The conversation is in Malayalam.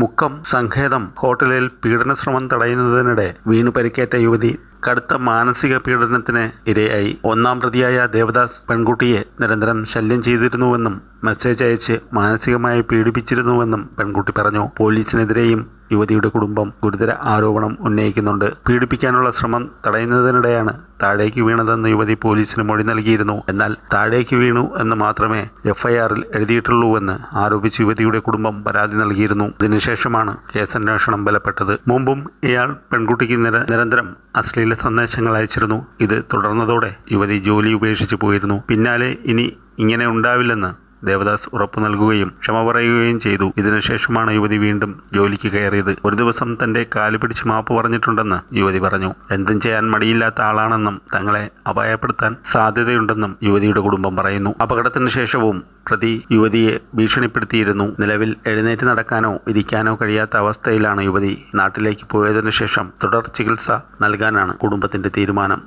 മുക്കം സങ്കേതം ഹോട്ടലിൽ പീഡനശ്രമം തടയുന്നതിനിടെ വീണു പരിക്കേറ്റ യുവതി കടുത്ത മാനസിക പീഡനത്തിന് ഇരയായി. ഒന്നാം പ്രതിയായ ദേവദാസ് പെൺകുട്ടിയെ നിരന്തരം ശല്യം ചെയ്തിരുന്നുവെന്നും മെസ്സേജ് അയച്ച് മാനസികമായി പീഡിപ്പിച്ചിരുന്നുവെന്നും പെൺകുട്ടി പറഞ്ഞു. പോലീസിനെതിരെയും യുവതിയുടെ കുടുംബം ഗുരുതര ആരോപണം ഉന്നയിക്കുന്നുണ്ട്. പീഡിപ്പിക്കാനുള്ള ശ്രമം തടയുന്നതിനിടെയാണ് താഴേക്ക് വീണതെന്ന് യുവതി പോലീസിന് മൊഴി നൽകിയിരുന്നു. എന്നാൽ താഴേക്ക് വീണു എന്ന് മാത്രമേ എഫ്ഐആറിൽ എഴുതിയിട്ടുള്ളൂവെന്ന് ആരോപിച്ച് യുവതിയുടെ കുടുംബം പരാതി നൽകിയിരുന്നു. ഇതിനുശേഷമാണ് കേസന്വേഷണം ബലപ്പെട്ടത്. മുമ്പും ഇയാൾ പെൺകുട്ടിക്ക് നിര നിരന്തരം അശ്ലീല സന്ദേശങ്ങൾ അയച്ചിരുന്നു. ഇത് തുടർന്നതോടെ യുവതി ജോലി ഉപേക്ഷിച്ചു പോയിരുന്നു. പിന്നാലെ ഇനി ഇങ്ങനെ ഉണ്ടാവില്ലെന്ന് ദേവദാസ് ഉറപ്പു നൽകുകയും ക്ഷമ പറയുകയും ചെയ്തു. ഇതിനുശേഷമാണ് യുവതി വീണ്ടും ജോലിക്ക് കയറിയത്. ഒരു ദിവസം തന്റെ കാൽ പിടിച്ച് മാപ്പ് പറഞ്ഞിട്ടുണ്ടെന്ന് യുവതി പറഞ്ഞു. എന്തും ചെയ്യാൻ മടിയില്ലാത്ത ആളാണെന്നും തങ്ങളെ അപായപ്പെടുത്താൻ സാധ്യതയുണ്ടെന്നും യുവതിയുടെ കുടുംബം പറയുന്നു. അപകടത്തിന് ശേഷവും പ്രതി യുവതിയെ ഭീഷണിപ്പെടുത്തിയിരുന്നു. നിലവിൽ എഴുന്നേറ്റ് നടക്കാനോ ഇരിക്കാനോ കഴിയാത്ത അവസ്ഥയിലാണ് യുവതി നാട്ടിലേക്ക് പോയതിനു ശേഷം തുടർ ചികിത്സ നൽകാനാണ് കുടുംബത്തിന്റെ തീരുമാനം.